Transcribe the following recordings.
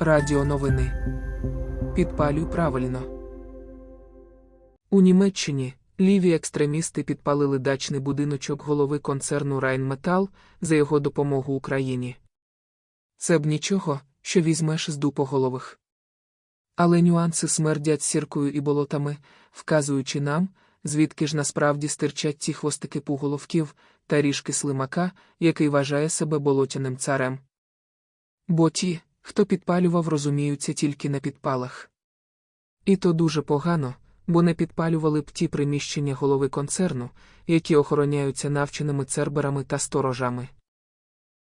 Радіо новини. Підпалюй правильно. У Німеччині ліві екстремісти підпалили дачний будиночок голови концерну Райнметал за його допомогу Україні. Це б нічого, що візьмеш з дупоголових. Але нюанси смердять сіркою і болотами, вказуючи нам, звідки ж насправді стирчать ці хвостики пуголовків та ріжки слимака, який вважає себе болотяним царем. Бо ті, хто підпалював, розуміються тільки на підпалах. І то дуже погано, бо не підпалювали б ті приміщення голови концерну, які охороняються навченими церберами та сторожами.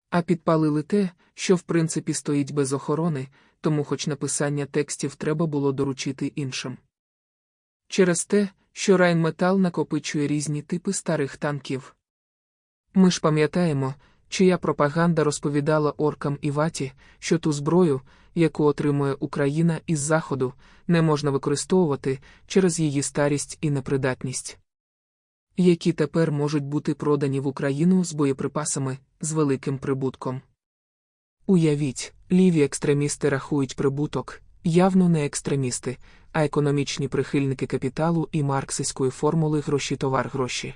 А підпалили те, що в принципі стоїть без охорони, тому хоч написання текстів треба було доручити іншим. Через те, що Райнметал накопичує різні типи старих танків. Ми ж пам'ятаємо, чия пропаганда розповідала оркам і ваті, що ту зброю, яку отримує Україна із Заходу, не можна використовувати через її старість і непридатність, які тепер можуть бути продані в Україну з боєприпасами з великим прибутком. Уявіть, ліві екстремісти рахують прибуток, явно не екстремісти, а економічні прихильники капіталу і марксистської формули гроші товар гроші.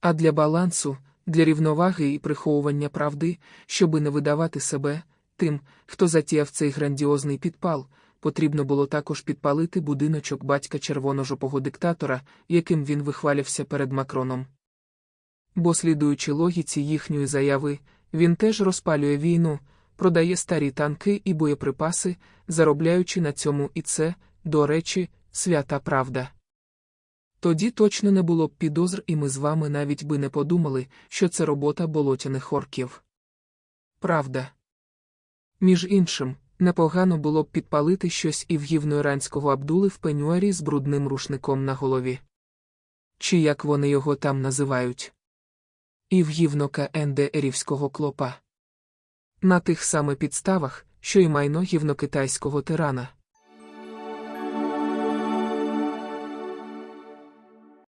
А для балансу, для рівноваги і приховування правди, щоби не видавати себе тим, хто затіяв цей грандіозний підпал, потрібно було також підпалити будиночок батька червоножопого диктатора, яким він вихвалявся перед Макроном. Бо, слідуючи логіці їхньої заяви, він теж розпалює війну, продає старі танки і боєприпаси, заробляючи на цьому і це, до речі, свята правда. Тоді точно не було б підозр, і ми з вами навіть би не подумали, що це робота болотяних орків. Правда. Між іншим, непогано було б підпалити щось і в гівноіранського Абдули в пенюарі з брудним рушником на голові. Чи як вони його там називають? І в гівнока ендерівського клопа. На тих саме підставах, що й майно гівнокитайського тирана.